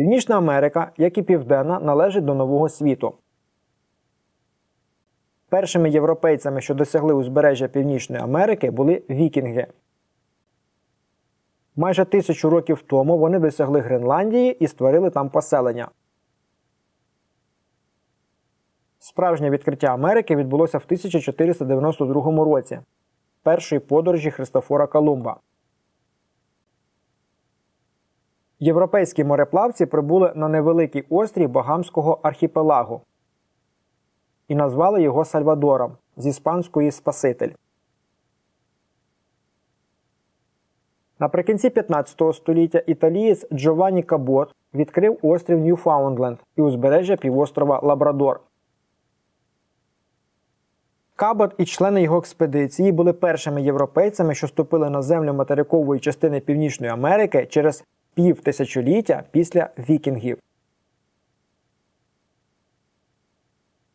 Північна Америка, як і Південна, належить до Нового світу. Першими європейцями, що досягли узбережжя Північної Америки, були вікінги. Майже тисячу років тому вони досягли Гренландії і створили там поселення. Справжнє відкриття Америки відбулося в 1492 році першої подорожі Христофора Колумба. Європейські мореплавці прибули на невеликий острів Багамського архіпелагу і назвали його Сальвадором з іспанської Спаситель. Наприкінці 15 століття італієць Джованні Кабот відкрив острів Ньюфаундленд і узбережжя півострова Лабрадор. Кабот і члени його експедиції були першими європейцями, що ступили на землю материкової частини Північної Америки через пів тисячоліття після вікінгів.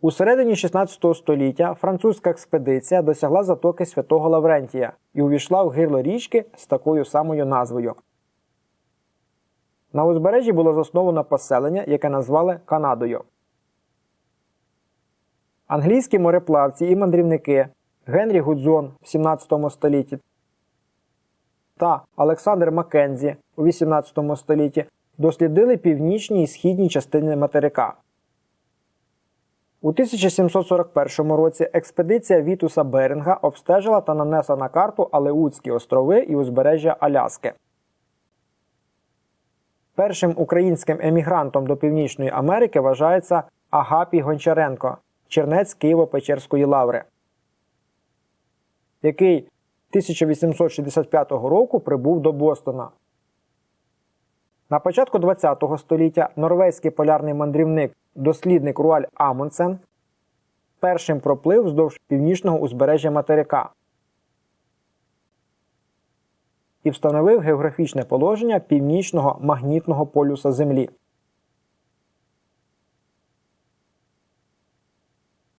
У середині 16 століття французька експедиція досягла затоки Святого Лаврентія і увійшла в гирло річки з такою самою назвою. На узбережжі було засновано поселення, яке назвали Канадою. Англійські мореплавці і мандрівники Генрі Гудзон в 17 столітті та Олександр Маккензі у 18 столітті дослідили північні і східні частини материка. У 1741 році експедиція Вітуса Беринга обстежила та нанесла на карту Алеутські острови і узбережжя Аляски. Першим українським емігрантом до Північної Америки вважається Агапій Гончаренко, чернець Києво-Печерської лаври, який 1865 року прибув до Бостона. На початку ХХ століття норвезький полярний мандрівник, дослідник Руаль Амундсен першим проплив вздовж північного узбережжя материка і встановив географічне положення північного магнітного полюса Землі.